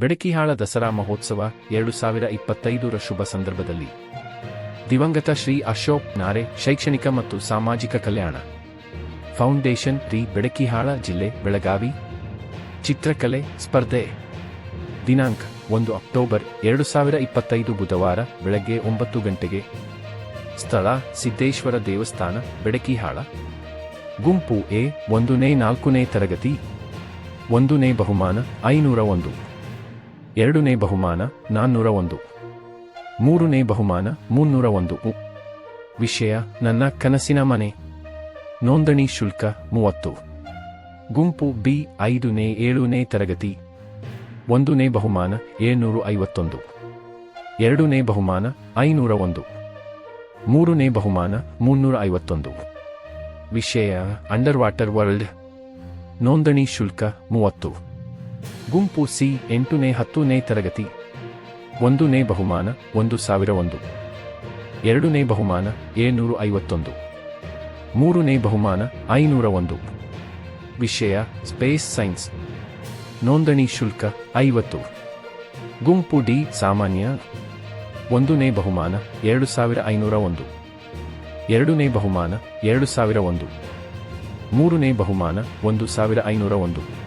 ಬೆಡಕಿಹಾಳ ದಸರಾ ಮಹೋತ್ಸವ ಎರಡು ಸಾವಿರ ಇಪ್ಪತ್ತೈದರ ಶುಭ ಸಂದರ್ಭದಲ್ಲಿ. ದಿವಂಗತ ಶ್ರೀ ಅಶೋಕ್ ನಾರೆ ಶೈಕ್ಷಣಿಕ ಮತ್ತು ಸಾಮಾಜಿಕ ಕಲ್ಯಾಣ. ಫೌಂಡೇಶನ್ ರಿ ಬೆಡಕಿಹಾಳ ಜಿಲ್ಲೆ, ಬೆಳಗಾವಿ. ಚಿತ್ರಕಲೆ ಸ್ಪರ್ಧೆ. ದಿನಾಂಕ ಒಂದು ಅಕ್ಟೋಬರ್ ಎರಡು ಸಾವಿರ ಇಪ್ಪತ್ತೈದು ಬುಧವಾರ ಬೆಳಗ್ಗೆ ಒಂಬತ್ತು ಗಂಟೆಗೆ. ಸ್ಥಳ ಸಿದ್ದೇಶ್ವರ ದೇವಸ್ಥಾನ, ಬೆಡಕಿಹಾಳ. ಗುಂಪು ಎ, ಒಂದನೇ ನಾಲ್ಕನೇ ತರಗತಿ. ಒಂದನೇ ಬಹುಮಾನ ಐನೂರ ಒಂದು. ಎರಡನೇ ಬಹುಮಾನ ನಾನ್ನೂರ ಒಂದು ಮೂರನೇ ಬಹುಮಾನ ಮುನ್ನೂರ ಒಂದು ವಿಷಯ, ನನ್ನ ಕನಸಿನ ಮನೆ. ನೋಂದಣಿ ಶುಲ್ಕ ಮೂವತ್ತು. ಗುಂಪು ಬಿ, ಐದನೇ, ಏಳನೇ ತರಗತಿ. ಒಂದನೇ ಬಹುಮಾನ ಏಳ್ನೂರು ಐವತ್ತೊಂದು ಎರಡನೇ ಬಹುಮಾನ ಐನೂರ ಒಂದು ಮೂರನೇ ಬಹುಮಾನ ಮುನ್ನೂರ ಐವತ್ತೊಂದು ವಿಷಯ, ಅಂಡರ್ ವಾಟರ್ ವರ್ಲ್ಡ್. ನೋಂದಣಿ ಶುಲ್ಕ ಮೂವತ್ತು. ಗುಂಪು ಸಿ ಎಂಟುನೇ ಹತ್ತನೇ ತರಗತಿ. ಒಂದನೇ ಬಹುಮಾನ, ಒಂದು ಸಾವಿರ ಒಂದು. ಎರಡನೇ ಬಹುಮಾನ, ಏಳ್ನೂರು ಐವತ್ತೊಂದು. ಮೂರನೇ ಬಹುಮಾನ, ಐನೂರ ಒಂದು. ವಿಷಯ, ಸ್ಪೇಸ್ ಸೈನ್ಸ್. ನೋಂದಣಿ ಶುಲ್ಕ, ಐವತ್ತು. ಗುಂಪು ಡಿ, ಸಾಮಾನ್ಯ. ಒಂದನೇ ಬಹುಮಾನ, ಎರಡು ಸಾವಿರ ಐನೂರ ಒಂದು. ಎರಡನೇ ಬಹುಮಾನ, ಎರಡು ಸಾವಿರ ಒಂದು. ಮೂರನೇ ಬಹುಮಾನ, ಒಂದು ಸಾವಿರ ಐನೂರ ಒಂದು.